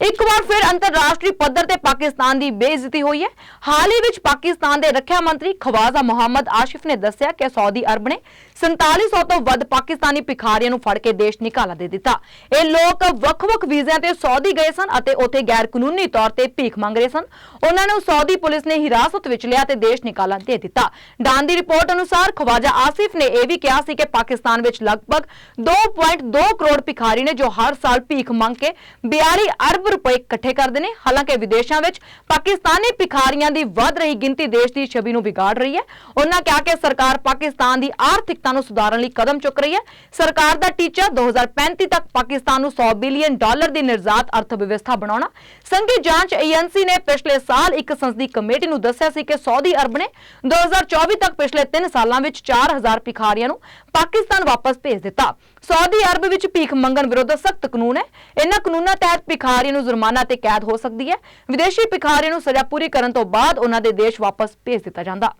ਇੱਕ ਵਾਰ ਫਿਰ ਅੰਤਰਰਾਸ਼ਟਰੀ ਪੱਧਰ ਤੇ ਪਾਕਿਸਤਾਨ ਦੀ ਬੇਇੱਜ਼ਤੀ ਹੋਈ ਹੈ। ਹਾਲ ਹੀ ਵਿੱਚ ਪਾਕਿਸਤਾਨ ਦੇ ਰੱਖਿਆ ਮੰਤਰੀ ਖਵਾਜ਼ਾ ਮੁਹੰਮਦ ਆਸ਼ਿਫ ਨੇ ਦੱਸਿਆ ਕਿ ਸਾਊਦੀ ਅਰਬ ਨੇ 4700 ਤੋਂ ਵੱਧ ਪਾਕਿਸਤਾਨੀ ਭਿਖਾਰੀਆਂ ਨੂੰ ਫੜ ਕੇ ਦੇਸ਼ ਨਿਕਾਲਾ ਦੇ ਦਿੱਤਾ। ਇਹ ਲੋਕ ਵੱਖ-ਵੱਖ ਵੀਜ਼ਿਆਂ ਤੇ ਸਾਊਦੀ ਗਏ ਸਨ ਅਤੇ ਉੱਥੇ ਗੈਰ ਕਾਨੂੰਨੀ ਤੌਰ ਤੇ ਭੀਖ ਮੰਗ ਰਹੇ ਸਨ। ਉਹਨਾਂ ਨੂੰ ਸਾਊਦੀ ਪੁਲਿਸ ਨੇ ਹਿਰਾਸਤ ਵਿੱਚ ਲਿਆ ਤੇ ਦੇਸ਼ ਨਿਕਾਲਾ ਦੇ ਦਿੱਤਾ। ਡਾਨ ਦੀ ਰਿਪੋਰਟ ਅਨੁਸਾਰ ਖਵਾਜਾ ਆਸਿਫ ਨੇ ਇਹ ਵੀ ਕਿਹਾ ਸੀ ਕਿ ਪਾਕਿਸਤਾਨ ਵਿੱਚ ਲਗਭਗ 2.2 ਕਰੋੜ ਭਿਖਾਰੀ ਨੇ ਜੋ ਹਰ ਸਾਲ ਭੀਖ ਮੰਗ ਕੇ 42 ਅਰਬ ਰੁਪਏ ਇਕੱਠੇ ਕਰਦੇ ਨੇ। ਹਾਲਾਂਕਿ ਵਿਦੇਸ਼ਾਂ ਵਿੱਚ ਪਾਕਿਸਤਾਨੀ ਭਿਖਾਰੀਆਂ ਦੀ ਵੱਧ ਰਹੀ ਗਿਣਤੀ ਦੇਸ਼ ਦੀ ਛਵੀ ਨੂੰ ਵਿਗਾੜ ਰਹੀ ਹੈ। ਉਹਨਾਂ ਕਿਹਾ ਕਿ ਸਰਕਾਰ ਪਾਕਿਸਤਾਨ ਦੀ ਆਰਥਿਕਤਾ ਨੂੰ ਸੁਧਾਰਨ ਲਈ ਕਦਮ ਚੁੱਕ ਰਹੀ ਹੈ। ਸਰਕਾਰ ਦਾ ਟੀਚਾ 2035 ਤੱਕ ਪਾਕਿਸਤਾਨ ਨੂੰ 100 ਬਿਲੀਅਨ ਡਾਲਰ ਦੀ ਨਿਰਜਾਤ ਅਰਥ ਵਿਵਸਥਾ ਬਣਾਉਣਾ। ਸੰਘੀ ਜਾਂਚ ਏਜੰਸੀ ਨੇ ਪਿਛਲੇ ਸਾਲ ਇੱਕ ਸੰਸਦੀ ਕਮੇਟੀ ਨੂੰ ਦੱਸਿਆ ਸੀ ਕਿ ਸਾਊਦੀ ਅਰਬ ਨੇ 2024 ਤੱਕ ਪਿਛਲੇ 3 ਸਾਲਾਂ ਵਿੱਚ 4000 ਭਿਖਾਰੀਆਂ ਨੂੰ ਪਾਕਿਸਤਾਨ ਵਾਪਸ ਭੇਜ ਦਿੱਤਾ। ਸਾਊਦੀ ਅਰਬ ਵਿੱਚ ਭੀਖ ਮੰਗਣ ਵਿਰੁੱਧ ਸਖਤ ਕਾਨੂੰਨ ਹੈ। ਇਹਨਾਂ ਕਾਨੂੰਨਾਂ ਤਹਿਤ ਭਿਖਾਰੀਆਂ ਨੂੰ ਜੁਰਮਾਨਾ ਤੇ ਕੈਦ ਹੋ ਸਕਦੀ ਹੈ। ਵਿਦੇਸ਼ੀ ਭਿਖਾਰੀਆਂ ਨੂੰ ਸਜ਼ਾ ਪੂਰੀ ਕਰਨ ਤੋਂ ਬਾਅਦ ਉਹਨਾਂ ਦੇ ਦੇਸ਼ ਵਾਪਸ ਭੇਜ ਦਿੱਤਾ ਜਾਂਦਾ।